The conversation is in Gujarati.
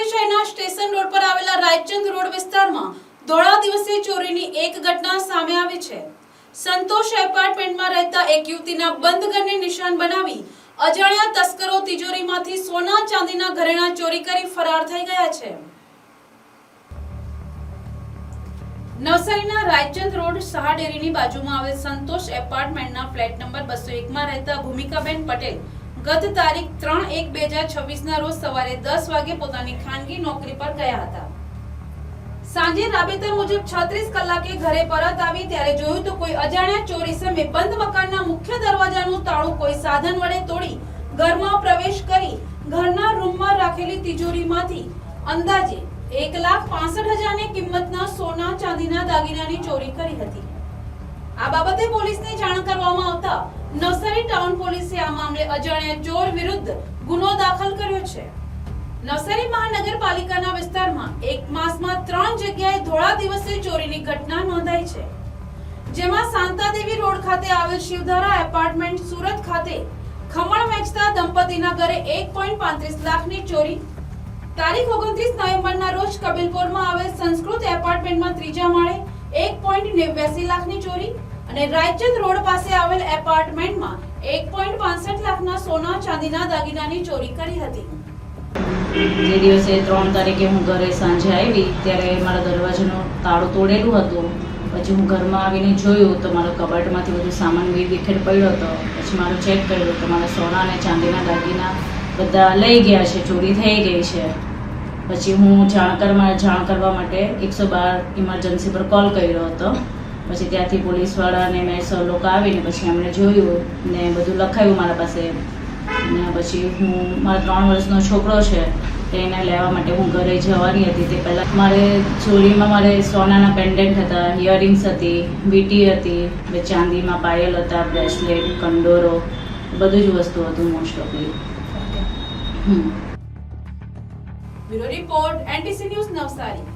નવસારી રાયચંદ રોડ વિસ્તારમાં ધોળા ઘરેણાં ચોરી કરી ફરાર થઈ ગયા છે. નવસારીના રાયચંદ રોડ સહાડેરીની બાજુમાં આવેલ સંતોષ એપાર્ટમેન્ટના ફ્લેટ નંબર બસો એકમાં રહેતા ભૂમિકાબેન પટેલ ગત તારીખ ત્રણ એક બે હજાર છવ્વીસના રોજ સવારે દસ વાગે પોતાની ખાનગી નોકરી પર ગયા હતા. સાંજે રાબેતા મુજબ છત્રીસ કલાકે ઘરે પરત આવી ત્યારે જોયું તો કોઈ અજાણ્યા ચોરી સામે બંધ મકાનના મુખ્ય દરવાજાનું તાળું કોઈ સાધન વડે તોડી ઘરમાં પ્રવેશ કરી ઘરના રૂમમાં રાખેલી તિજોરીમાંથી અંદાજે એક લાખ પાસઠ હજારની કિંમતના સોના ચાંદીના દાગીનાની ચોરી કરી હતી. આ બાબતે પોલીસને જાણ કરવામાં આવતા નવસારી ટાઉન પોલીસે આ મામલે અજાણ્યા ચોર વિરુદ્ધ ગુનો દાખલ કર્યો છે. નવસારી મહાનગરપાલિકાના વિસ્તારમાં એક માસમાં ત્રણ જગ્યાએ ધોળા દિવસે ચોરીની ઘટના નોંધાઈ છે. જેમાં શાંતાદેવી રોડ ખાતે આવેલ શિવધારા એપાર્ટમેન્ટ સુરત ખાતે ખમણ વેચતા દંપતીના ઘરે એક પોઈન્ટ પાંત્રીસ લાખની ચોરી. તારીખ ઓગણત્રીસ નવેમ્બરના રોજ કબીલપુરમાં આવેલ સંસ્કૃત એપાર્ટમેન્ટમાં ત્રીજા માળે એક પોઈન્ટ નેવ્યાસી લાખની ચોરી. અને રાયચંદ રોડ પાસે આવેલ એપાર્ટમેન્ટમાં એક પોઈન્ટ પાંસઠ લાખના સોના ચાંદીના દાગીનાની ચોરી કરી હતી. જે દિવસે ત્રણ તારીખે હું ઘરે સાંજે આવી, ત્યારે મારા દરવાજાનું તાળું તોડેલું હતું. પછી હું ઘરમાં આવીને જોયું તો મારા કબાટમાંથી બધું સામાન વિખેર પડ્યો હતો. પછી મારું ચેક કર્યું તો મારા સોના અને ચાંદીના દાગીના બધા લઈ ગયા છે, ચોરી થઈ ગઈ છે. પછી હું જાણકારમાં જાણ કરવા માટે એકસો બાર ઇમરજન્સી પર કોલ કર્યો હતો. પછી ત્યાંથી પોલીસવાળાને મેં સૌ લોકો આવીને પછી એમણે જોયું ને બધું લખાયું મારા પાસે. ને પછી હું મારા ત્રણ વર્ષનો છોકરો છે એને લેવા માટે હું ઘરે જવાની હતી. તે પહેલાં મારે ચોરીમાં મારે સોનાના પેન્ડન્ટ હતા ઇયરિંગ્સ હતી વીટી હતી બે ચાંદીમાં પાયલ હતા બ્રેસલેટ કંડોરો બધું જ વસ્તુ હતું મોસ્ટ ઓફલી bureau report NTC news Navsari.